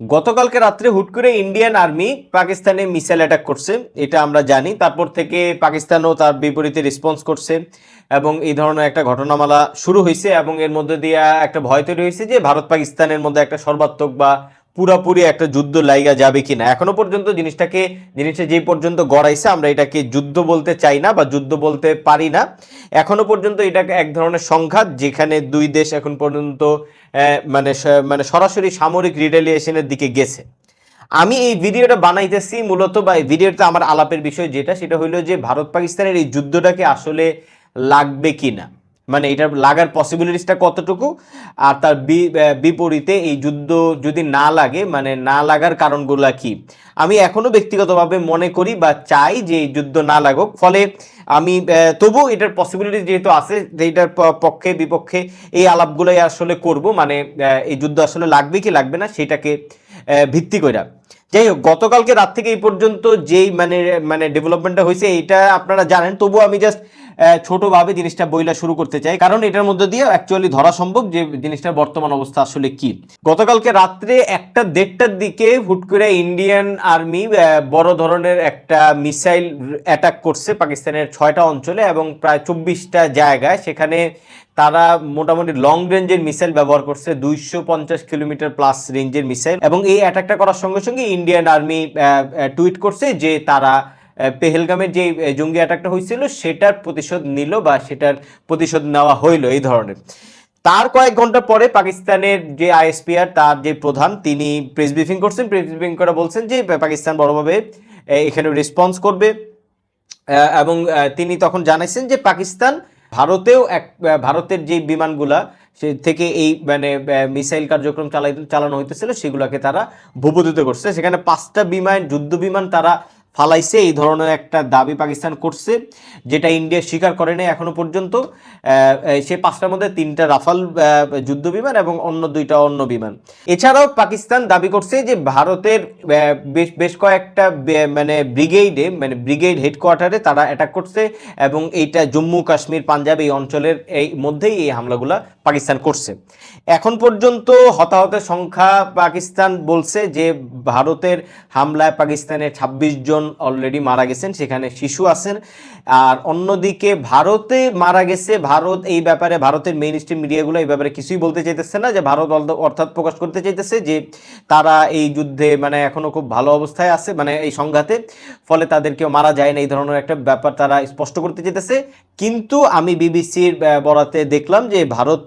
গতকালকে রাত্রে হুট করে ইন্ডিয়ান আর্মি পাকিস্তানে মিসাইল অ্যাটাক করছে, এটা আমরা জানি। তারপর থেকে পাকিস্তানও তার বিপরীতে রেসপন্স করছে এবং এই ধরনের একটা ঘটনামালা শুরু হয়েছে এবং এর মধ্যে দিয়ে একটা ভয় তৈরি হয়েছে যে ভারত পাকিস্তানের মধ্যে একটা সর্বাত্মক বা পুরাপুরি একটা যুদ্ধ লাইগা যাবে কিনা? এখনও পর্যন্ত জিনিসটাকে, জিনিসটা যেই পর্যন্ত গড়াইছে, আমরা এটাকে যুদ্ধ বলতে চাই না বা যুদ্ধ বলতে পারি না। এখনও পর্যন্ত এটাকে এক ধরনের সংঘাত, যেখানে দুই দেশ এখন পর্যন্ত মানে মানে সরাসরি সামরিক রিটেলিয়েশনের দিকে গেছে। আমি এই ভিডিওটা বানাইতেছি মূলত বা এই ভিডিওটা আমার আলাপের বিষয় যেটা, সেটা হলো যে ভারত পাকিস্তানের এই যুদ্ধটাকে আসলে লাগবে কিনা। মানে এটার লাগার পসিবিলিটিসটা কতটুকু? আর তার বিপরীতে এই যুদ্ধ যদি না লাগে মানে না লাগার কারণগুলা কি? আমি এখনও ব্যক্তিগতভাবে মনে করি বা চাই যে এই যুদ্ধ না লাগুক। ফলে আমি আহ, তবু এটার পসিবিলিটি যেহেতু আছে যে এটার পক্ষে বিপক্ষে এই আলাপগুলোই আসলে করব। মানে এই যুদ্ধ আসলে লাগবে কি লাগবে না সেটাকে ভিত্তি করে যাই হোক গতকালকে রাত থেকে এই পর্যন্ত যেই মানে মানে ডেভেলপমেন্টটা হয়েছে এটা আপনারা জানেন। তবুও আমি জাস্ট ছোটভাবে জিনিসটা বইলা শুরু করতে চাই। কারণ এটার মধ্যে দিয়ে অ্যাকচুয়ালি ধরা সম্ভব যে জিনিসটার বর্তমান অবস্থা আসলে কি। গতকালকে রাত্রে একটা দেড়টার দিকে হুট করে ইন্ডিয়ান আর্মি বড় ধরনের একটা মিসাইল অ্যাটাক করছে পাকিস্তানের ছয়টা অঞ্চলে এবং প্রায় চব্বিশটা জায়গায়। সেখানে তারা মোটামুটি লং রেঞ্জের মিসাইল ব্যবহার করছে, দুইশো পঞ্চাশ কিলোমিটার প্লাস রেঞ্জের মিসাইল। এবং এই অ্যাটাকটা করার সঙ্গে সঙ্গে ইন্ডিয়ান আর্মি টুইট করছে যে তারা পেহেলগামের যে জঙ্গি অ্যাটাকটা হয়েছিল, সেটার প্রতিশোধ নিল বা সেটার প্রতিশোধ নেওয়া হইল এই ধরনের। তার কয়েক ঘণ্টা পরে পাকিস্তানের যে আইএসপিআর, তার যে প্রধান, তিনি প্রেস ব্রিফিং করছেন। প্রেস ব্রিফিং করে বলছেন যে পাকিস্তান বড়ভাবে এখানে রেসপন্স করবে। এবং তিনি তখন জানাইছেন যে, পাকিস্তান ভারতেও এক ভারতের যে বিমানগুলা, সে থেকে এই মানে মিসাইল কার্যক্রম চালাই, চালানো হইতেছিল, সেগুলোকে তারা ভূপতিত করছে। সেখানে পাঁচটা বিমান, যুদ্ধ বিমান তারা ফালাইছে, এই ধরনের একটা দাবি পাকিস্তান করছে, যেটা ইন্ডিয়া স্বীকার করে নাই এখনও পর্যন্ত। সে পাঁচটার মধ্যে তিনটা রাফাল যুদ্ধ বিমান এবং অন্য দুইটা অন্য বিমান। এছাড়াও পাকিস্তান দাবি করছে যে ভারতের বেশ বেশ কয়েকটা মানে ব্রিগেডে মানে ব্রিগেড হেডকোয়ার্টারে তারা অ্যাটাক করছে এবং এইটা জম্মু কাশ্মীর, পাঞ্জাব এই অঞ্চলের এই মধ্যেই এই হামলাগুলা পাকিস্তান করছে। এখন পর্যন্ত হতাহতের সংখ্যা পাকিস্তান বলছে যে ভারতের হামলায় পাকিস্তানের ২৬ জন অলরেডি মারা গেছেন, সেখানে শিশু আছেন। আর অন্যদিকে ভারতে মারা গেছে, ভারত এই ব্যাপারে, ভারতের মেইন স্ট্রিম মিডিয়াগুলো এই ব্যাপারে কিছুই বলতে চাইতেছে না, যে ভারত অর্থাৎ প্রকাশ করতে চাইতেছে যে তারা এই যুদ্ধে মানে এখনও খুব ভালো অবস্থায় আছে মানে এই সংঘাতে। ফলে তাদের কেউ মারা যায় না, এই ধরনের একটা ব্যাপার তারা স্পষ্ট করতে চাইতেছে। কিন্তু আমি বিবিসির বরাতে দেখলাম যে ভারত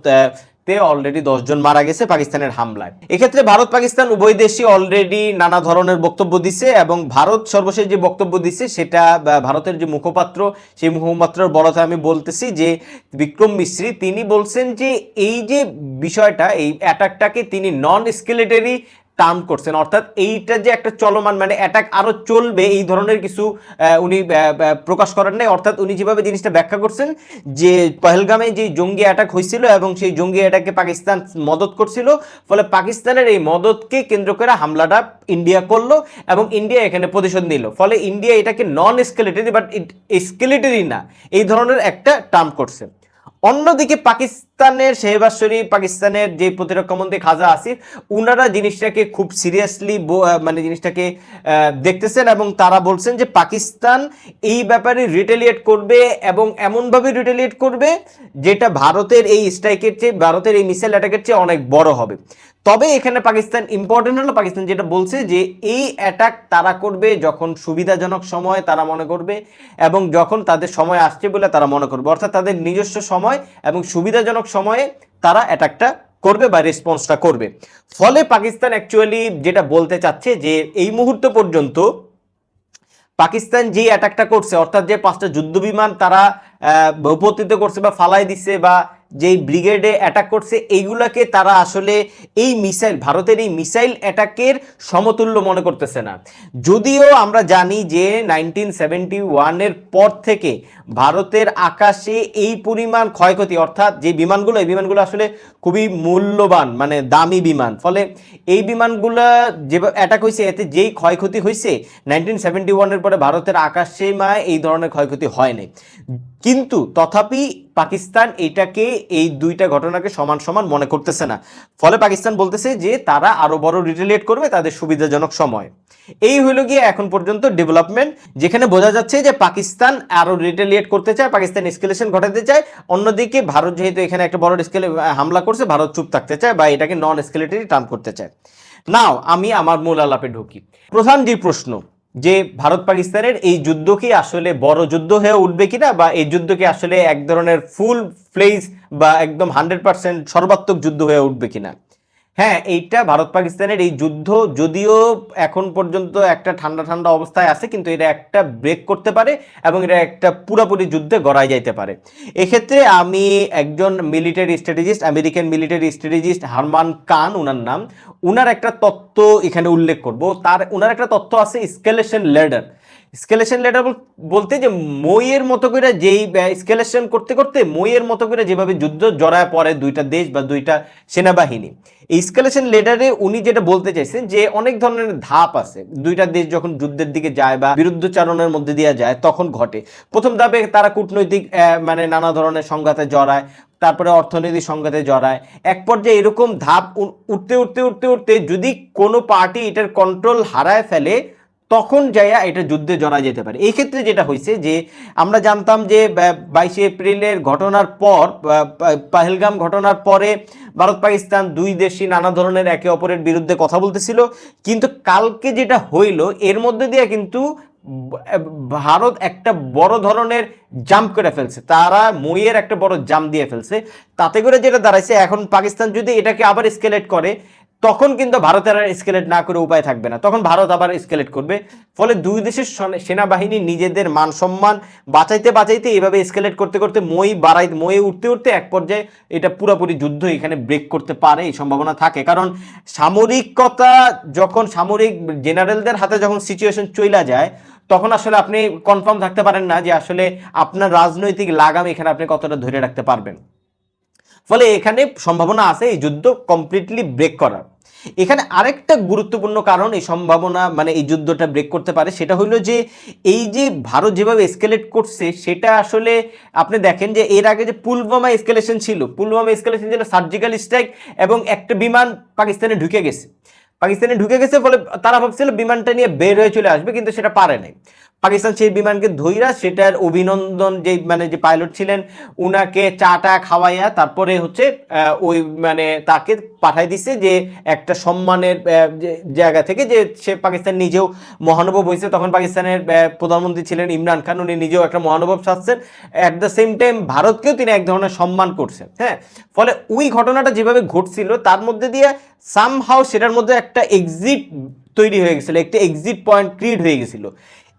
অলরেডি দশজন মারা গেছে পাকিস্তানের হামলায়। এক্ষেত্রে ভারত, পাকিস্তান উভয় দেশই অলরেডি নানা ধরনের বক্তব্য দিছে এবং ভারত সর্বশেষ যে বক্তব্য দিছে সেটা ভারতের যে মুখপাত্র, সেই মুখপাত্রের বড়তে আমি বলতেছি যে বিক্রম মিশ্রি তিনি বলছেন যে এই যে বিষয়টা, এই অ্যাটাকটাকে তিনি নন স্কেলেটারি টার্ম করছেন। অর্থাৎ এইটা যে একটা চলমান মানে অ্যাটাক আরও চলবে, এই ধরনের কিছু উনি প্রকাশ করেন নাই। অর্থাৎ উনি যেভাবে জিনিসটা ব্যাখ্যা করছেন, যে পহেলগামে যে জঙ্গি অ্যাটাক হয়েছিল এবং সেই জঙ্গি অ্যাটাকে পাকিস্তান মদত করছিল, ফলে পাকিস্তানের এই মদতকে কেন্দ্র করে হামলাটা ইন্ডিয়া করল এবং ইন্ডিয়া এখানে প্রতিশোধ নিল। ফলে ইন্ডিয়া এটাকে নন স্কেলেটারি বাট স্কেলেটারি না, এই ধরনের একটা টার্ম করছে। অন্যদিকে পাকিস্তানের শেহবাজ শরীফ পাকিস্তানের যে প্রতিরক্ষা মন্ত্রী খাজা আসিফ, উনারা জিনিসটাকে খুব সিরিয়াসলি মানে জিনিসটাকে দেখতেছেন এবং তারা বলছেন যে পাকিস্তান এই ব্যাপারে রিটেলিয়েট করবে এবং এমনভাবে রিটেলিয়েট করবে যেটা ভারতের এই স্ট্রাইকের চেয়ে, ভারতের এই মিসাইল অ্যাটাকের চেয়ে অনেক বড় হবে। তবে এখানে পাকিস্তান ইম্পর্টেন্ট হলো, পাকিস্তান যেটা বলছে যে এই অ্যাটাক তারা করবে যখন সুবিধাজনক সময় তারা মনে করবে এবং যখন তাদের সময় আসছে বলে তারা মনে করবে। অর্থাৎ তাদের নিজস্ব সময় এবং সুবিধাজনক সময়ে তারা অ্যাটাকটা করবে বা রেসপন্সটা করবে। ফলে পাকিস্তান অ্যাকচুয়ালি যেটা বলতে চাচ্ছে যে এই মুহূর্ত পর্যন্ত পাকিস্তান যে অ্যাটাকটা করছে, অর্থাৎ যে পাঁচটা যুদ্ধবিমান তারা ভূপতিত করছে বা ফালাই দিচ্ছে বা যেই ব্রিগেডে অ্যাটাক করছে, এইগুলাকে তারা আসলে এই মিসাইল ভারতের এই মিসাইল অ্যাটাকের সমতুল্য মনে করতেছে না। যদিও আমরা জানি যে নাইনটিন সেভেন্টি ওয়ানের পর থেকে ভারতের আকাশে এই পরিমাণ ক্ষয়ক্ষতি, অর্থাৎ যে বিমানগুলো, এই বিমানগুলো আসলে খুবই মূল্যবান মানে দামি বিমান। ফলে এই বিমানগুলো যে অ্যাটাক হয়েছে এতে যেই ক্ষয়ক্ষতি হয়েছে নাইনটিন সেভেন্টি ওয়ানের পরে ভারতের আকাশে মায় এই ধরনের ক্ষয়ক্ষতি হয়নি কিন্তু তথাপি পাকিস্তান এটাকে, এই দুইটা ঘটনাকে সমান সমান মনে করতেছে না। ফলে পাকিস্তান বলতেছে যে, তারা আরও বড় রিটেলিয়েট করবে তাদের সুবিধাজনক সময়। এই হলো গিয়ে এখন পর্যন্ত ডেভেলপমেন্ট যেখানে বোঝা যাচ্ছে যে পাকিস্তান আরও রিটেলিয়েট করতে চায়, পাকিস্তান এসকেলেশন ঘটাতে চায়। অন্যদিকে ভারত যেহেতু এখানে একটা বড় স্কেলে হামলা করছে, ভারত চুপ থাকতে চায় বা এটাকে নন এসকেলেটরি টার্ম করতে চায়। নাও আমি আমার মূল আলাপে ঢুকি। প্রধান যে প্রশ্ন যে ভারত পাকিস্তানের এই যুদ্ধ কি আসলে বড় যুদ্ধ হয়ে উঠবে কিনা বা এই যুদ্ধ কি আসলে এক ধরনের ফুল ফ্লেজ বা একদম হান্ড্রেড পার্সেন্ট সর্বাত্মক যুদ্ধ হয়ে উঠবে কিনা? হ্যাঁ এইটা ভারত পাকিস্তানের এই যুদ্ধ যদিও এখন পর্যন্ত একটা ঠান্ডা ঠান্ডা অবস্থায় আছে, কিন্তু এটা একটা ব্রেক করতে পারে এবং এটা একটা পুরোপুরি যুদ্ধে গড়ায় যাইতে পারে। এক্ষেত্রে আমি একজন military strategist American military strategist Herman Kahn ওনার নাম, উনার একটা তত্ত্ব এখানে উল্লেখ করব। তার, উনার একটা তত্ত্ব আছে স্কেলেশন লেডার স্কেলেশন লেটার বলতে যে মইয়ের মতো করে যেই স্কেলেশন করতে করতে মইয়ের মতো করে যেভাবে যুদ্ধ জড়ায় পড়ে দুইটা দেশ বা দুইটা সেনাবাহিনী। এই স্কেলেশন লেটারে উনি যেটা বলতে চাইছেন যে অনেক ধরনের ধাপ আছে। দুইটা দেশ যখন যুদ্ধের দিকে যায় বা বিরুদ্ধ বিরুদ্ধচারণের মধ্যে দিয়ে যায়, তখন ঘটে। প্রথম ধাপে তারা কূটনৈতিক মানে নানা ধরনের সংঘাতে জড়ায়, তারপরে অর্থনৈতিক সংঘাতে জড়ায়। এক পর্যায়ে এরকম ধাপ উঠতে উঠতে উঠতে উঠতে যদি কোনো পার্টি এটার কন্ট্রোল হারায় ফেলে তখন যাইয়া এটা যুদ্ধে জড়া যেতে পারে। এই ক্ষেত্রে যেটা হয়েছে যে, আমরা জানতাম যে বাইশে এপ্রিলের ঘটনার পর পাহেলগাম ঘটনার পরে ভারত পাকিস্তান দুই দেশই নানা ধরনের একে অপরের বিরুদ্ধে কথা বলতেছিল। কিন্তু কালকে যেটা হইল, এর মধ্যে দিয়ে কিন্তু ভারত একটা বড় ধরনের জাম্প করে ফেলছে। তারা মইয়ের একটা বড় জাম্প দিয়ে ফেলছে। তাতে করে যেটা দাঁড়াইছে, এখন পাকিস্তান যদি এটাকে আবার স্কেলেট করে তখন কিন্তু ভারতের আর স্কেলেট না করে উপায় থাকবে না। তখন ভারত আবার স্কেলেট করবে। ফলে দুই দেশের সেনাবাহিনী নিজেদের মান সম্মান বাঁচাইতে বাঁচাইতে এভাবে স্কেলেট করতে করতে মই বাড়াই মই উঠতে উঠতে এক পর্যায়ে এটা পুরোপুরি যুদ্ধ এখানে ব্রেক করতে পারে এই সম্ভাবনা থাকে। কারণ সামরিকতা যখন সামরিক জেনারেলদের হাতে যখন সিচুয়েশন চইলা যায়, তখন আসলে আপনি কনফার্ম থাকতে পারেন না যে আসলে আপনার রাজনৈতিক লাগাম এখানে আপনি কতটা ধরে রাখতে পারবেন। ফলে এখানে সম্ভাবনা আছে এই যুদ্ধ কমপ্লিটলি ব্রেক করার। এখানে আরেকটা গুরুত্বপূর্ণ কারণ এই সম্ভাবনা মানে এই যুদ্ধটা ব্রেক করতে পারে, সেটা হলো যে এই যে ভারত যেভাবে এসকেলেট করছে, সেটা আসলে আপনি দেখেন যে এর আগে যে পুলওয়ামা এসকেলেশন ছিল, পুলওয়ামা এসকেলেশন ছিল সার্জিক্যাল স্ট্রাইক এবং একটা বিমান পাকিস্তানে ঢুকে গেছে। পাকিস্তানে ঢুকে গেছে ফলে তারা ভাবছিল বিমানটা নিয়ে বের হয়ে চলে আসবে, কিন্তু সেটা পারে নাই। পাকিস্তান সেই বিমানকে ধইরা সেটার অভিনন্দন যে মানে যে পাইলট ছিলেন, উনাকে চাটা খাওয়াইয়া তারপরে হচ্ছে ওই মানে তাকে পাঠাই দিছে যে একটা সম্মানের জায়গা থেকে যে সে পাকিস্তান নিজেও মহানুভব হয়েছে তখন পাকিস্তানের প্রধানমন্ত্রী ছিলেন ইমরান খান, উনি নিজেও একটা মহানুভব সাজছেন। অ্যাট দ্য সেম টাইম ভারতকেও তিনি এক ধরনের সম্মান করছেন হ্যাঁ? ফলে ওই ঘটনাটা যেভাবে ঘটছিল, তার মধ্যে দিয়ে সামহাও সেটার মধ্যে একটা এক্সিট তৈরি হয়ে গেছিল, একটা এক্সিট পয়েন্ট ক্রিয়েট হয়ে গেছিল।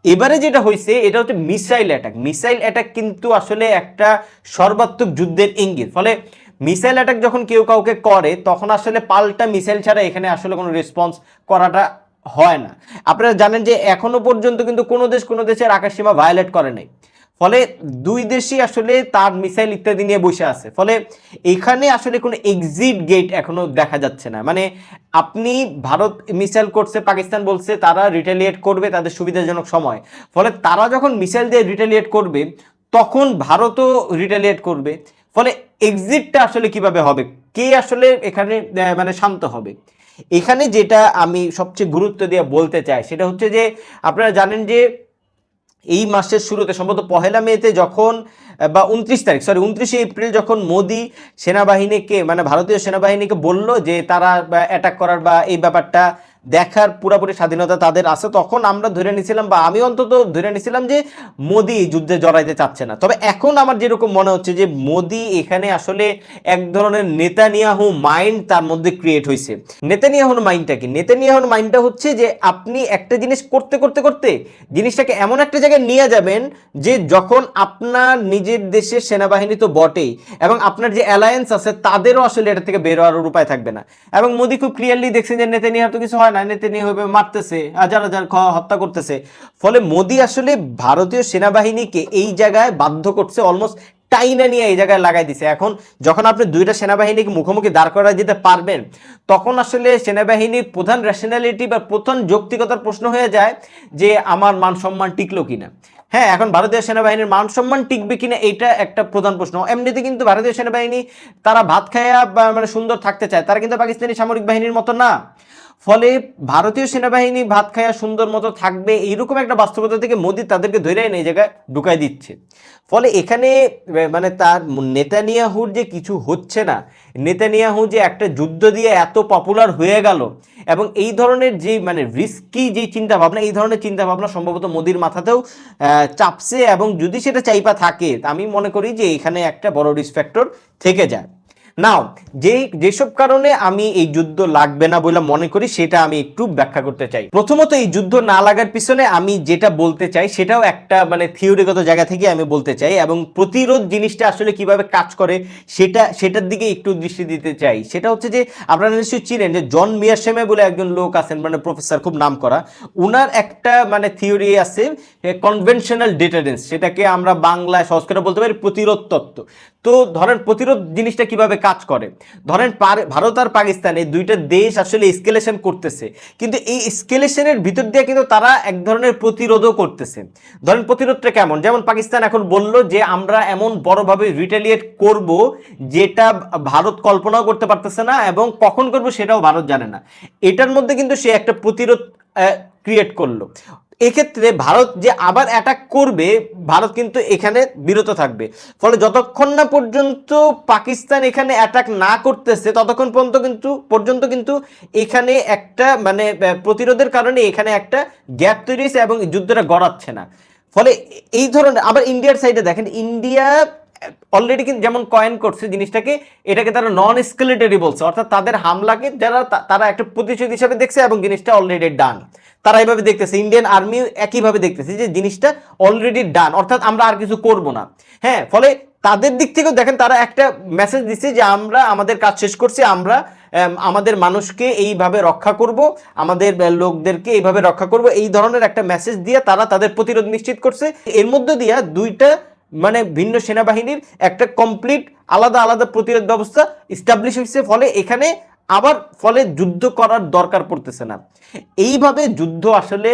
এবারে যেটা হয়েছে এটা হচ্ছে মিসাইল অ্যাটাক। মিসাইল অ্যাটাক কিন্তু আসলে একটা সর্বাত্মক যুদ্ধের ইঙ্গিত। ফলে মিসাইল অ্যাটাক যখন কেউ কাউকে করে, তখন আসলে পাল্টা মিসাইল ছাড়া এখানে আসলে কোনো রেসপন্স করাটা হয় না। আপনারা জানেন যে এখনও পর্যন্ত কিন্তু কোনো দেশ কোনো দেশের আকাশসীমা ভায়োলেট করে নাই। ফলে দুই দেশই আসলে তার মিসাইল ইত্যাদি নিয়ে বসে আছে। ফলে এখানে আসলে কোনো এক্সিট গেট এখনও দেখা যাচ্ছে না। মানে আপনি ভারত মিসাইল করছে, পাকিস্তান বলছে, তারা রিটেলিয়েট করবে তাদের সুবিধাজনক সময়। ফলে তারা যখন মিসাইল দিয়ে রিটেলিয়েট করবে, তখন ভারতও রিটেলিয়েট করবে। ফলে এক্সিটটা আসলে কীভাবে হবে? কে আসলে এখানে মানে শান্ত হবে? এখানে যেটা আমি সবচেয়ে গুরুত্ব দিয়ে বলতে চাই, সেটা হচ্ছে যে, আপনারা জানেন যে এই মাসের শুরুতে, সম্ভবত পহেলা মেতে যখন বা উনত্রিশ তারিখ সরি উনত্রিশে এপ্রিল যখন মোদি সেনাবাহিনীকে মানে ভারতীয় সেনাবাহিনীকে বলল যে তারা অ্যাটাক করার বা এই ব্যাপারটা দেখার পুরোপুরি স্বাধীনতা তাদের আছে, তখন আমরা ধরে নিছিলাম বা আমি অন্তত ধরে নিছিলাম যে মোদি যুদ্ধে জড়াইতে চাচ্ছে না। তবে এখন আমার যেরকম মনে হচ্ছে যে মোদি এখানে আসলে এক ধরনের নেতানিয়াহু মাইন্ড তার মধ্যে ক্রিয়েট হয়েছে নেতানিয়াহুর মাইন্ডটা কি? নেতানিয়াহুর মাইন্ডটা হচ্ছে যে আপনি একটা জিনিস করতে করতে করতে জিনিসটাকে এমন একটা জায়গায় নিয়ে যাবেন যে যখন আপনার নিজের দেশের সেনাবাহিনী তো বটেই এবং আপনার যে অ্যালায়েন্স আছে তাদেরও আসলে এটা থেকে বের হওয়ার উপায় থাকবে না। এবং মোদি খুব ক্লিয়ারলি দেখছেন যে নেতানিয়াহু তো কিছু হয় না নেতানিয়াহু হবে মারতেছে, হাজার হাজার হত্যা করতেছে। ফলে মোদি আসলে ভারতীয় সেনাবাহিনীকে এই জায়গায় বাধ্য করছে অলমোস্ট টাইনা নিয়ে এই জায়গায় লাগাই দিছে। এখন যখন আপনি দুইটা সেনাবাহিনীকে মুখোমুখি দাঁড় করা দিতে পারবেন, তখন আসলে সেনাবাহিনীর প্রধান রেশনালিটি বা প্রধান যৌক্তিকতার প্রশ্ন হয়ে যায় যে আমার মান সম্মান টিকলো কিনা। হ্যাঁ এখন ভারতীয় সেনাবাহিনীর মান সম্মান টিকবে কিনা এইটা একটা প্রধান প্রশ্ন। এমনিতে কিন্তু ভারতীয় সেনাবাহিনী, তারা ভাত খায়া মানে সুন্দর থাকতে চায়, তারা কিন্তু পাকিস্তানি সামরিক বাহিনীর মতো না। ফলে ভারতীয় সেনাবাহিনী ভাত খায়া সুন্দর মতো থাকবে, এইরকম একটা বাস্তবতা থেকে মোদি তাদেরকে ধরে এনে এই জায়গায় ঢুকাই দিচ্ছে। ফলে এখানে মানে তার নেতানিয়াহুর যে কিছু হচ্ছে না, নেতানিয়াহু যে একটা যুদ্ধ দিয়ে এত পপুলার হয়ে গেল, এবং এই ধরনের যে মানে রিস্কি যে চিন্তা ভাবনা এই ধরনের চিন্তা ভাবনা সম্ভবত মোদির মাথাতেও চাপছে এবং যদি সেটা চাইপা থাকে আমি মনে করি যে এখানে একটা বড় রিস্ক ফ্যাক্টর থেকে যায়। নাও যে যেসব কারণে আমি এই যুদ্ধ লাগবে না বলে মনে করি, সেটা আমি একটু ব্যাখ্যা করতে চাই। প্রথমত, এই যুদ্ধ না লাগার পিছনে আমি যেটা বলতে চাই, সেটাও একটা মানে থিওরিগত জায়গা থেকে আমি বলতে চাই এবং প্রতিরোধ জিনিসটা আসলে কীভাবে কাজ করে, সেটা, সেটার দিকে একটু দৃষ্টি দিতে চাই। সেটা হচ্ছে যে, আপনারা নিশ্চয়ই চিনেন যে, জন মিয়ারশেমে বলে একজন লোক আছেন মানে প্রফেসর, খুব নাম করা উনার একটা মানে থিওরি আছে কনভেনশনাল ডিটারেন্স সেটাকে আমরা বাংলায় করে বলতে পারি প্রতিরোধ তত্ত্ব। তো ধরেন প্রতিরোধ জিনিসটা কীভাবে কাজ করে? ধরেন ভারত আর পাকিস্তান এই দুইটা দেশ আসলে স্কেলেশন করতেছে। কিন্তু এই স্কেলেশনের ভিতর দিয়ে কিন্তু তারা এক ধরনের প্রতিরোধও করতেছে। ধরেন প্রতিরোধটা কেমন? যেমন পাকিস্তান এখন বলল যে, আমরা এমন বড়ভাবে রিটালিয়েট করব যেটা ভারত কল্পনাও করতে পারতেছে না এবং কখন করব সেটাও ভারত জানে না। এটার মধ্যে কিন্তু সে একটা প্রতিরোধ ক্রিয়েট করল। এক্ষেত্রে ভারত যে আবার অ্যাটাক করবে, ভারত কিন্তু এখানে বিরত থাকবে। ফলে যতক্ষণ না পর্যন্ত পাকিস্তান এখানে অ্যাটাক না করতেছে, ততক্ষণ পর্যন্ত কিন্তু পর্যন্ত কিন্তু এখানে একটা মানে প্রতিরোধের কারণে এখানে একটা গ্যাপ তৈরি হয়েছে এবং যুদ্ধটা গড়াচ্ছে না। ফলে এই ধরনের, আবার ইন্ডিয়ার সাইডে দেখেন, ইন্ডিয়া অলরেডি কিন্তু যেমন কয়েন করছে জিনিসটাকে, এটাকে তারা নন এসকেলেটরি বলছে। অর্থাৎ তাদের হামলাকে যারা তারা একটা প্রতিশোধ হিসাবে দেখছে এবং জিনিসটা অলরেডি ডান তারা এইভাবে দেখতেছে ইন্ডিয়ান আর্মি একইভাবে দেখতেছে যে জিনিসটা অলরেডি ডান অর্থাৎ আমরা আর কিছু করব না। হ্যাঁ ফলে তাদের দিক থেকেও দেখেন তারা একটা মেসেজ দিচ্ছে যে আমরা আমাদের কাজ শেষ করছি, আমরা আমাদের মানুষকে এইভাবে রক্ষা করব, আমাদের লোকদেরকে এইভাবে রক্ষা করব, এই ধরনের একটা মেসেজ দিয়ে তারা তাদের প্রতিরোধ নিশ্চিত করছে। এর মধ্যে দিয়া দুইটা মানে ভিন্ন সেনাবাহিনীর একটা কমপ্লিট আলাদা আলাদা প্রতিরোধ ব্যবস্থা ইস্টাবলিশ হয়েছে, ফলে এখানে আবার ফলে যুদ্ধ করার দরকার পড়তেছে না। এইভাবে যুদ্ধ আসলে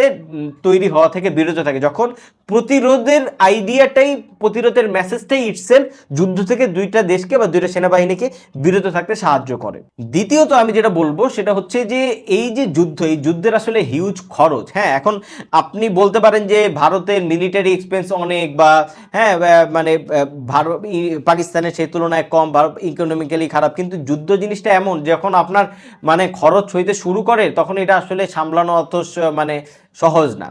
তৈরি হওয়া থেকে বিরত থাকে। যখন প্রতিরোধের আইডিয়াটাই, প্রতিরোধের মেসেজটাই ইটসেল, যুদ্ধ থেকে দুইটা দেশকে বা দুইটা সেনাবাহিনীকে বিরত থাকতে সাহায্য করে। দ্বিতীয়ত আমি যেটা বলব, সেটা হচ্ছে যে, এই যে যুদ্ধ, এই যুদ্ধের আসলে হিউজ খরচ। হ্যাঁ এখন আপনি বলতে পারেন যে, ভারতের মিলিটারি এক্সপেন্স অনেক বা হ্যাঁ মানে ভারত পাকিস্তানের সেই তুলনায় কম ইকোনমিক্যালি খারাপ। কিন্তু যুদ্ধ জিনিসটা এমন, যখন আপনার মানে খরচ হইতে শুরু করে, তখন এটা আসলে সামলানো অত মানে সহজ না।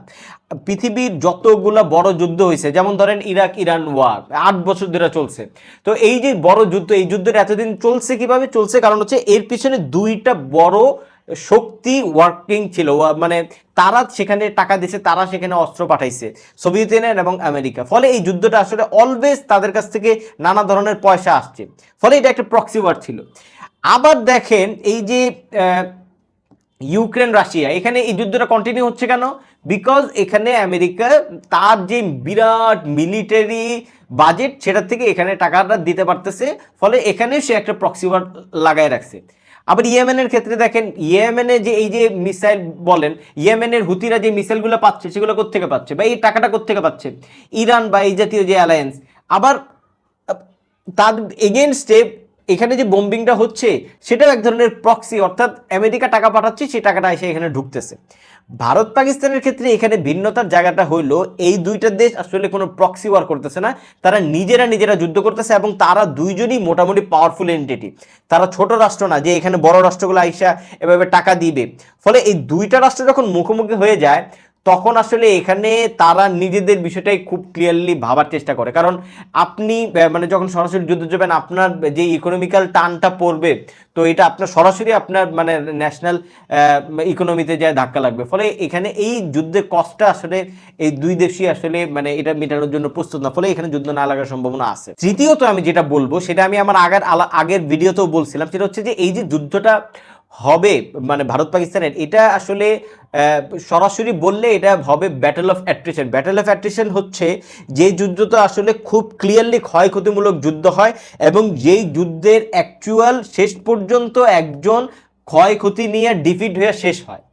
পৃথিবীর যতগুলো বড় যুদ্ধ হয়েছে যেমন ধরেন ইরাক, ইরান ওয়ার, আট বছর ধরে চলছে। তো এই যে বড় যুদ্ধ, এই যুদ্ধের এতদিন চলছে কীভাবে? চলছে কারণ হচ্ছে এর পিছনে দুইটা বড় শক্তি ওয়ার্কিং ছিল মানে তারা সেখানে টাকা দিয়েছে তারা সেখানে অস্ত্র পাঠাইছে, সোভিয়েত ইউনিয়ন এবং আমেরিকা। ফলে এই যুদ্ধটা আসলে অলওয়েজ তাদের কাছ থেকে নানা ধরনের পয়সা আসছে। ফলে এটা একটা প্রক্সি ওয়ার ছিল। আবার দেখেন এই যে ইউক্রেন, রাশিয়া, এখানে এই যুদ্ধটা কন্টিনিউ হচ্ছে কেন? বিকজ এখানে আমেরিকা তার যে বিরাট মিলিটারি বাজেট সেটার থেকে এখানে টাকাটা দিতে পারতেছে। ফলে এখানে সে একটা প্রক্সি ওয়ার লাগায় রাখছে। আবার ইয়েমেনের ক্ষেত্রে দেখেন, ইয়েমেনে যে এই যে মিসাইল বলেন, ইয়েমেনের হুতিরা যে মিসাইলগুলো পাচ্ছে, সেগুলো কোত্থেকে পাচ্ছে বা এই টাকাটা কোত্থেকে পাচ্ছে? ইরান বা এই জাতীয় যে অ্যালায়েন্স আবার তার এগেনস্টে এখানে যে বোম্বিংটা হচ্ছে, সেটাও এক ধরনের প্রক্সি অর্থাৎ আমেরিকা টাকা পাঠাচ্ছে, সেই টাকাটা এসে এখানে ঢুকতেছে। ভারত পাকিস্তানের ক্ষেত্রে এখানে ভিন্নতার জায়গাটা হইল, এই দুইটা দেশ আসলে কোনো প্রক্সি ওয়ার করতেছে না, তারা নিজেরা নিজেরা যুদ্ধ করতেছে এবং তারা দুইজনই মোটামুটি পাওয়ারফুল এন্টিটি তারা ছোট রাষ্ট্র না, যে এখানে বড় রাষ্ট্রগুলো আইসা এভাবে টাকা দিবে। ফলে এই দুইটা রাষ্ট্র যখন মুখোমুখি হয়ে যায় তখন আসলে এখানে তারা নিজেদের বিষয়টাই খুব ক্লিয়ারলি ভাবার চেষ্টা করে। কারণ আপনি মানে যখন সরাসরি যুদ্ধ যাবেন, আপনার যে ইকোনমিক্যাল টানটা পড়বে, তো এটা আপনার সরাসরি আপনার মানে ন্যাশনাল ইকোনমিতে যায় ধাক্কা লাগবে। ফলে এখানে এই যুদ্ধের কষ্টটা আসলে এই দুই দেশই আসলে মানে এটা মেটানোর জন্য প্রস্তুত না। ফলে এখানে যুদ্ধ না লাগার সম্ভাবনা আছে। তৃতীয়ত আমি যেটা বলব, সেটা আমি আমার আগের আগের ভিডিওতেও বলছিলাম, সেটা হচ্ছে যে এই যে যুদ্ধটা হবে মানে ভারত পাকিস্তানের, এটা আসলে সরাসরি বললে এটা হবে battle of attrition battle of attrition হচ্ছে যে যুদ্ধটা আসলে খুব ক্লিয়ারলি ক্ষয়ক্ষতিমূলক যুদ্ধ হয় এবং যেই যুদ্ধের অ্যাকচুয়াল শেষ পর্যন্ত একজন ক্ষয়ক্ষতি নিয়ে ডিফিট হয়ে শেষ হয়।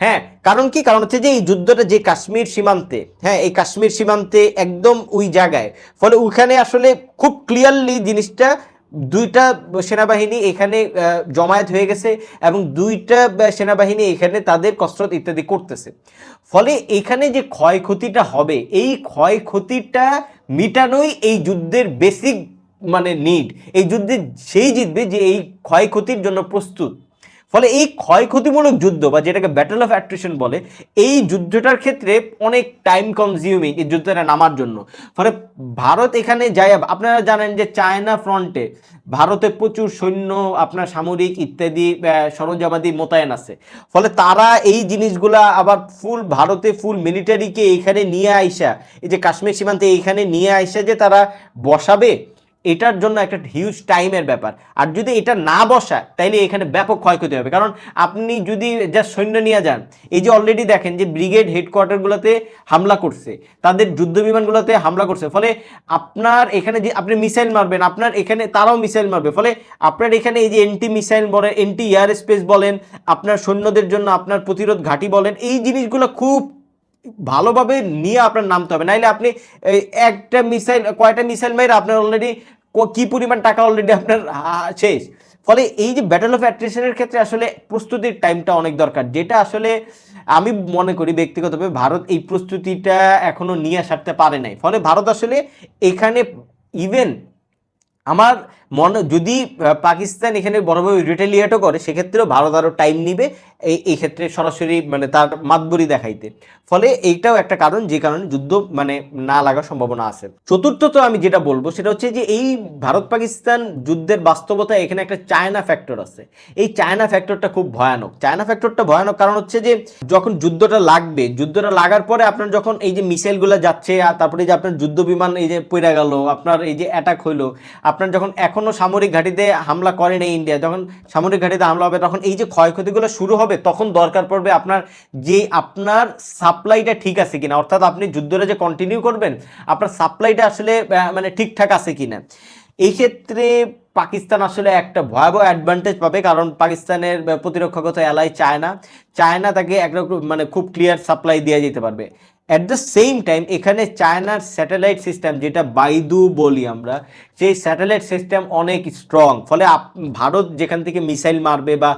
হ্যাঁ কারণ কি? কারণ হচ্ছে যে এই যুদ্ধটা যে কাশ্মীর সীমান্তে হ্যাঁ এই কাশ্মীর সীমান্তে একদম ওই জায়গায়। ফলে ওইখানে আসলে খুব ক্লিয়ারলি জিনিসটা দুইটা সেনাবাহিনী এখানে জমায়েত হয়ে গেছে এবং দুইটা সেনাবাহিনী এখানে তাদের কসরত ইত্যাদি করতেছে। ফলে এখানে যে ক্ষয়ক্ষতিটা হবে, এই ক্ষয়ক্ষতিটা মিটানোই এই যুদ্ধের বেসিক মানে নিড এই যুদ্ধে সেই জিতবে যে এই ক্ষয়ক্ষতির জন্য প্রস্তুত। ফলে এই ক্ষয়ক্ষতিমূলক যুদ্ধ, বা যেটাকে ব্যাটেল অফ অ্যাট্রিশন বলে, এই যুদ্ধটার ক্ষেত্রে অনেক টাইম কনজিউমিং এই যুদ্ধটা নামার জন্য। ফলে ভারত এখানে যায়, আপনারা জানেন যে চায়না ফ্রন্টে ভারতে প্রচুর সৈন্য, আপনার সামরিক ইত্যাদি সরঞ্জামাদি মোতায়েন আছে। ফলে তারা এই জিনিসগুলা আবার ফুল ভারতে ফুল মিলিটারিকে এইখানে নিয়ে আইসা, এই যে কাশ্মীর সীমান্তে এইখানে নিয়ে আইসা যে তারা বসাবে এটার জন্য একটা হিউজ টাইমের ব্যাপার। আর যদি এটা না বসায়, তাইলে এখানে ব্যাপক ক্ষয়ক্ষতি হবে। কারণ আপনি যদি যা সৈন্য নিয়ে যান, এই যে অলরেডি দেখেন যে ব্রিগেড হেডকোয়ার্টারগুলোতে হামলা করছে, তাদের যুদ্ধ বিমানগুলোতে হামলা করছে, ফলে আপনার এখানে যে আপনি মিসাইল মারবেন, আপনার এখানে তারাও মিসাইল মারবে, ফলে আপনার এখানে এই যে এন্টি মিসাইল বলেন এন্টি এয়ার স্পেস বলেন, আপনার সৈন্যদের জন্য আপনার প্রতিরোধ ঘাঁটি বলেন, এই জিনিসগুলো খুব ভালোভাবে নিয়ে আপনার নামতে হবে। নাইলে আপনি একটা মিসাইল, কয়টা মিসাইল মেরে আপনার অলরেডি কি পরিমাণ টাকা অলরেডি আপনার শেষ। ফলে এই যে ব্যাটেল অফ অ্যাট্রিশনের ক্ষেত্রে আসলে প্রস্তুতির টাইমটা অনেক দরকার। যেটা আসলে আমি মনে করি ব্যক্তিগতভাবে ভারত এই প্রস্তুতিটা এখনও নিয়ে সারতে পারে নাই। ফলে ভারত আসলে এখানে ইভেন আমার মনে, যদি পাকিস্তান এখানে বড়ভাবে রিটেলিয়েটও করে, সেক্ষেত্রেও ভারত আরও টাইম নিবে এই এই ক্ষেত্রে সরাসরি মানে তার মাতবরি দেখাইতে। ফলে এইটাও একটা কারণ, যে কারণে যুদ্ধ মানে না লাগার সম্ভাবনা আছে। চতুর্থত আমি যেটা বলব, সেটা হচ্ছে যে এই ভারত পাকিস্তান যুদ্ধের বাস্তবতা এখানে একটা চায়না ফ্যাক্টর আছে। এই চায়না ফ্যাক্টরটা খুব ভয়ানক। চায়না ফ্যাক্টরটা ভয়ানক কারণ হচ্ছে যে, যখন যুদ্ধটা লাগবে, যুদ্ধটা লাগার পরে আপনার যখন এই যে মিসাইলগুলো যাচ্ছে, আর তারপরে যে আপনার যুদ্ধ বিমান এই যে পড়ে গেল, আপনার এই যে অ্যাটাক হইল, আপনার যখন এখনও সামরিক ঘাঁটিতে হামলা করে না ইন্ডিয়া। যখন সামরিক ঘাঁটিতে হামলা হবে, তখন এই যে ক্ষয়ক্ষতিগুলো শুরু হবে, তখন দরকার পড়বে আপনার যে আপনার সাপ্লাইটা ঠিক আছে কিনা। অর্থাৎ আপনি যুদ্ধটা যে কন্টিনিউ করবেন, আপনার সাপ্লাইটা আসলে মানে ঠিকঠাক আছে কিনা। এই ক্ষেত্রে পাকিস্তান আসলে একটা ভয়াবহ অ্যাডভান্টেজ পাবে, কারণ পাকিস্তানের প্রতিরক্ষাগত এলাই চায়না চায়না তাকে একরকম মানে খুব ক্লিয়ার সাপ্লাই দিয়ে যেতে পারবে। অ্যাট দ্য সেম টাইম এখানে চায়নার স্যাটেলাইট সিস্টেম যেটা বাইদু বলি আমরা, সেই স্যাটেলাইট সিস্টেম অনেক স্ট্রং ফলে ভারত যেখান থেকে মিসাইল মারবে বা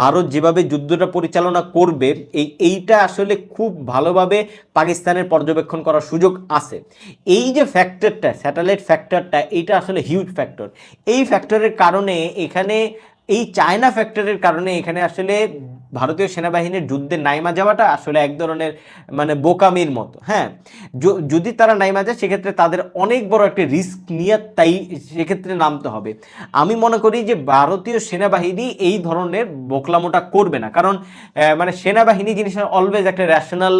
ভারত যেভাবে যুদ্ধটা পরিচালনা করবে, এই, এইটা আসলে খুব ভালোভাবে পাকিস্তানের পর্যবেক্ষণ করার সুযোগ আছে। এই যে ফ্যাক্টরটা স্যাটেলাইট ফ্যাক্টরটা এইটা আসলে হিউজ ফ্যাক্টর এই ফ্যাক্টরের কারণে এখানে, এই চায়না ফ্যাক্টরের কারণে এখানে আসলে ভারতীয় সেনাবাহিনীর যুদ্ধে নাইমা যাওয়াটা আসলে এক ধরনের মানে বোকামির মতো। হ্যাঁ যদি তারা নাইমা যায়, সেক্ষেত্রে তাদের অনেক বড় একটা রিস্ক নিয়ে তাই সেক্ষেত্রে নামতে হবে। আমি মনে করি যে ভারতীয় সেনাবাহিনী এই ধরনের বোকলামোটা করবে না। কারণ মানে সেনাবাহিনী জিনিসটা অলওয়েজ একটা ন্যাশনাল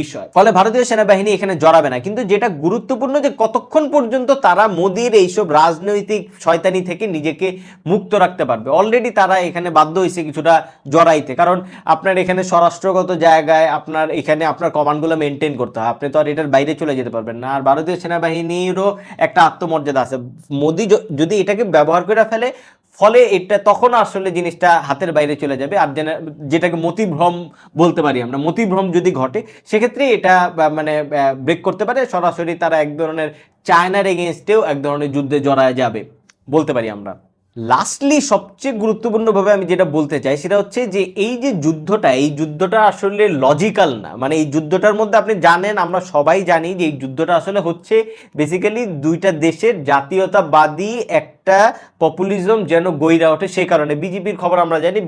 বিষয়। ফলে ভারতীয় সেনাবাহিনী এখানে জড়াবে না। কিন্তু যেটা গুরুত্বপূর্ণ যে কতক্ষণ পর্যন্ত তারা মোদির এইসব রাজনৈতিক শয়তানি থেকে নিজেকে মুক্ত রাখতে পারবে। অলরেডি তারা এখানে বাধ্য হয়েছে কিছুটা জড়াইতে। কারণ আপনার এখানে স্বরাষ্ট্রগত জায়গায় আপনার এখানে আপনার কমান্ডগুলো মেনটেন করতে হয়। আপনি তো আর এটার বাইরে চলে যেতে পারবেন না। আর ভারতীয় সেনাবাহিনীরও একটা আত্মমর্যাদা আছে। মোদি যদি এটাকে ব্যবহার করে ফেলে, ফলে এটা তখন আসলে জিনিসটা হাতের বাইরে চলে যাবে। আর যেটা- যেটাকে মতিভ্রম বলতে পারি আমরা। মতিভ্রম যদি ঘটে, সেক্ষেত্রে এটা মানে ব্রেক করতে পারে। সরাসরি তারা এক ধরনের চায়নার এগেনস্টেও এক ধরনের যুদ্ধে জড়ায় যাবে, বলতে পারি আমরা। লাস্টলি সবচেয়ে গুরুত্বপূর্ণভাবে আমি যেটা বলতে চাই, সেটা হচ্ছে যে এই যে যুদ্ধটা, এই যুদ্ধটা আসলে লজিক্যাল না। মানে এই যুদ্ধটার মধ্যে আপনি জানেন, আমরা সবাই জানি যে এই যুদ্ধটা আসলে হচ্ছে বেসিক্যালি দুইটা দেশের জাতীয়তাবাদী একটা পপুলিজম যেন গইরা ওঠে, সেই কারণে বিজেপির খবর আমরা জানি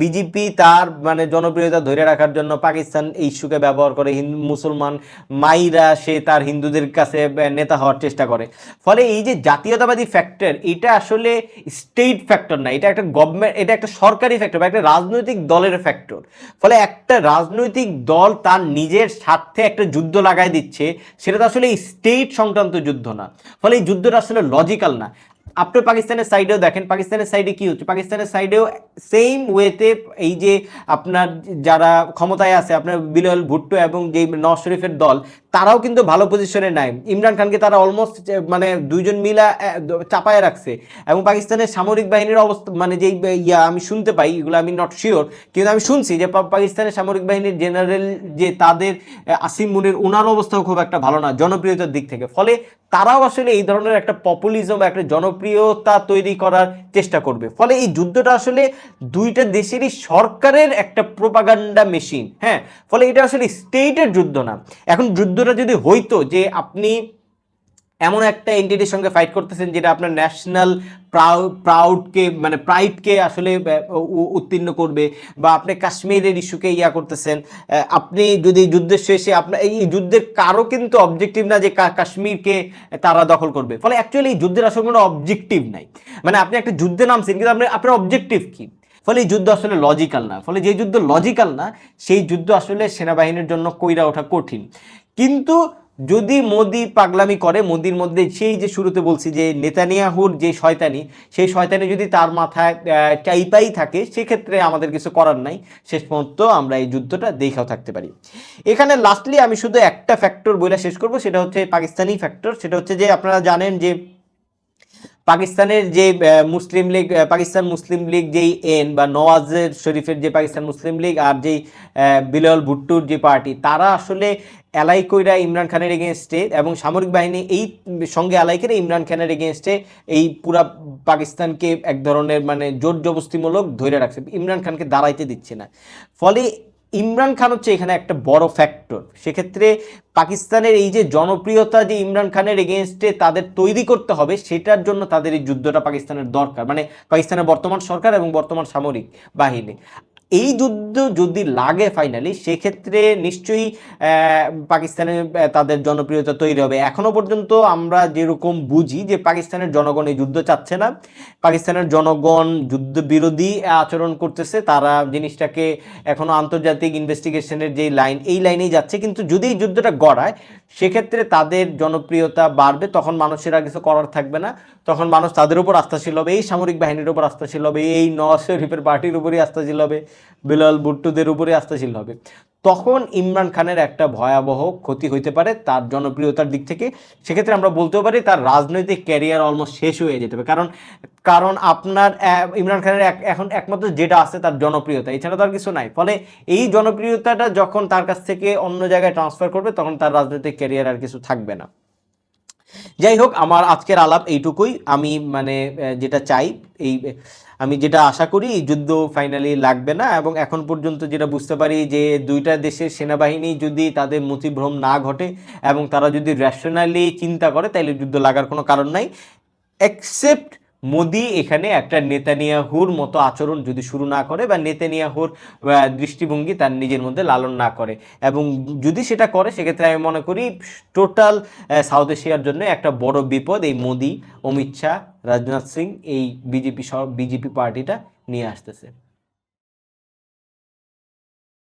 বিজেপি তার মানে জনপ্রিয়তা ধরে রাখার জন্য পাকিস্তান ইস্যুকে ব্যবহার করে হিন্দু মুসলমান মাইরা সে তার হিন্দুদের কাছে নেতা হওয়ার চেষ্টা করে। ফলে এই যে জাতীয়তাবাদী ফ্যাক্টর এটা আসলে স্টেট ফ্যাক্টর না, এটা একটা গভর্নমেন্ট এটা একটা সরকারি ফ্যাক্টর বা একটা রাজনৈতিক দলের ফ্যাক্টর ফলে একটা রাজনৈতিক দল তার নিজের স্বার্থে একটা যুদ্ধ লাগাই দিচ্ছে, সেটা তো আসলে স্টেট সংক্রান্ত যুদ্ধ না। ফলে এই যুদ্ধটা আসলে লজিক্যাল না। আপনি পাকিস্তানের সাইডেও দেখেন, পাকিস্তানের সাইডে কি হচ্ছে? পাকিস্তানের সাইডেও সেম ওয়েতে এই যে আপনার যারা ক্ষমতায় আছে, আপনার বিলাল ভুট্টো এবং যে নওয়াজ শরীফের দল, তারাও কিন্তু ভালো পজিশনে নাই। ইমরান খানকে তারা অলমোস্ট মানে দুইজন মিলা চাপায় রাখছে। এবং পাকিস্তানের সামরিক বাহিনীর অবস্থা মানে যেই ইয়া আমি শুনতে পাই, এগুলো আমি নট শিওর কিন্তু আমি শুনছি যে পাকিস্তানের সামরিক বাহিনীর জেনারেল যে তাদের আসিম মুনির ওনার অবস্থাও খুব একটা ভালো না, জনপ্রিয়তার দিক থেকে। ফলে তারাও আসলে এই ধরনের একটা পপুলিজম একটা জনপ্রিয়তা তৈরি করার চেষ্টা করবে। ফলে এই যুদ্ধটা আসলে দুইটা দেশেরই সরকারের একটা প্রোপাগান্ডা মেশিন হ্যাঁ? ফলে এটা আসলে স্টেটের যুদ্ধ না। এখন যুদ্ধটা যদি হইতো যে আপনি এমন একটা এন্টিটির সঙ্গে ফাইট করতেছেন যেটা আপনার ন্যাশনাল প্রাউডকে মানে প্রাইডকে আসলে উত্তীর্ণ করবে বা আপনি কাশ্মীরের ইস্যুকে ইয়া করতেছেন। আপনি যদি যুদ্ধের শেষে আপনার এই যুদ্ধের কারও কিন্তু অবজেক্টিভ না যে কাশ্মীরকে তারা দখল করবে। ফলে অ্যাকচুয়ালি এই যুদ্ধের আসলে কোনো অবজেক্টিভ নাই। মানে আপনি একটা যুদ্ধে নামছেন, কিন্তু আপনি আপনার অবজেক্টিভ কী? ফলে এই যুদ্ধ আসলে লজিক্যাল না। ফলে যে যুদ্ধ লজিক্যাল না, সেই যুদ্ধ আসলে সেনাবাহিনীর জন্য কইরা ওঠা কঠিন। কিন্তু যদি মোদি পাগলামি করে, মোদির মধ্যে সেই যে শুরুতে বলছি যে নেতানিয়াহুর যে শয়তানি, সেই শয়তানি যদি তার মাথায় চাইপাই থাকে, সেক্ষেত্রে আমাদের কিছু করার নাই। শেষ পর্যন্ত আমরা এই যুদ্ধটা দেখেও থাকতে পারি। এখানে লাস্টলি আমি শুধু একটা ফ্যাক্টর বইটা শেষ করব, সেটা হচ্ছে পাকিস্তানি ফ্যাক্টর সেটা হচ্ছে যে আপনারা জানেন যে পাকিস্তানের যে মুসলিম লীগ পাকিস্তান মুসলিম লীগ যেই এন বা নওয়াজের শরীফের যে পাকিস্তান মুসলিম লীগ আর যেই বিলাল ভুট্টোর যে পার্টি, তারা আসলে এলাই কইরা ইমরান খানের এগেনস্টে এবং সামরিক বাহিনী এই সঙ্গে এলাই করে ইমরান খানের এগেনস্টে এই পুরা পাকিস্তানকে এক ধরনের মানে জোর জবস্তিমূলক ধরে রাখছে। ইমরান খানকে দাঁড়াইতে দিচ্ছে না। ফলে ইমরান খান হচ্ছে এখানে একটা বড় ফ্যাক্টর সেক্ষেত্রে পাকিস্তানের এই যে জনপ্রিয়তা যে ইমরান খানের এগেনস্টে তাদের তৈরি করতে হবে, সেটার জন্য তাদের এই যুদ্ধটা পাকিস্তানের দরকার। মানে পাকিস্তানের বর্তমান সরকার এবং বর্তমান সামরিক বাহিনী। এই যুদ্ধ যদি লাগে ফাইনালি সেক্ষেত্রে নিশ্চয়ই পাকিস্তানে তাদের জনপ্রিয়তা তৈরি হবে। এখনও পর্যন্ত আমরা যেরকম বুঝি যে পাকিস্তানের জনগণ এই যুদ্ধ চাচ্ছে না। পাকিস্তানের জনগণ যুদ্ধ বিরোধী আচরণ করতেছে। তারা জিনিসটাকে এখনও আন্তর্জাতিক ইনভেস্টিগেশনের যে লাইন এই লাইনেই যাচ্ছে। কিন্তু যদি এই যুদ্ধটা গড়ায়, সেক্ষেত্রে তাদের জনপ্রিয়তা বাড়বে। তখন মানুষের আর কিছু করার থাকবে না। তখন মানুষ তাদের উপর আস্থাশীল হবে। এই সামরিক বাহিনীর উপর আস্থাশীল হবে। এই নওয়াজ শরীফের পার্টির উপরই আস্থাশীল হবে। বিলাল ভুট্টোদের উপরে আস্থাশীল হবে। তখন ইমরান খানের একটা ভয়াবহ ক্ষতি হইতে পারে তার জনপ্রিয়তার দিক থেকে। সেক্ষেত্রে আমরা বলতেও পারি তার রাজনৈতিক ক্যারিয়ার অলমোস্ট শেষ হয়ে যেতে হবে কারণ কারণ আপনার ইমরান খানের এখন একমাত্র যেটা আছে তার জনপ্রিয়তা। এছাড়া তার কিছু নাই। ফলে এই জনপ্রিয়তাটা যখন তার কাছ থেকে অন্য জায়গায় ট্রান্সফার করবে, তখন তার রাজনৈতিক ক্যারিয়ার আর কিছু থাকবে না। যাই হোক, আমার আজকের আলাপ এইটুকুই। আমি মানে যেটা চাই, এই আমি যেটা আশা করি, যুদ্ধ ফাইনালি লাগবে না এবং এখন পর্যন্ত যেটা বুঝতে পারি যে দুইটা দেশের সেনাবাহিনী যদি তাদের মতিভ্রম না ঘটে এবং তারা যদি রেশনালি চিন্তা করে তাহলে যুদ্ধ লাগার কোনো কারণ নাই এক্সেপ্ট মোদি এখানে একটা নেতানিয়াহুর মতো আচরণ যদি শুরু না করে বা নেতানিয়াহুর দৃষ্টিভঙ্গি তার নিজের মধ্যে লালন না করে। এবং যদি সেটা করে, সেক্ষেত্রে আমি মনে করি টোটাল সাউথ এশিয়ার জন্য একটা বড় বিপদ এই মোদি, অমিত শাহ, রাজনাথ সিং, এই বিজেপি বিজেপি পার্টিটা নিয়ে আসতেছে।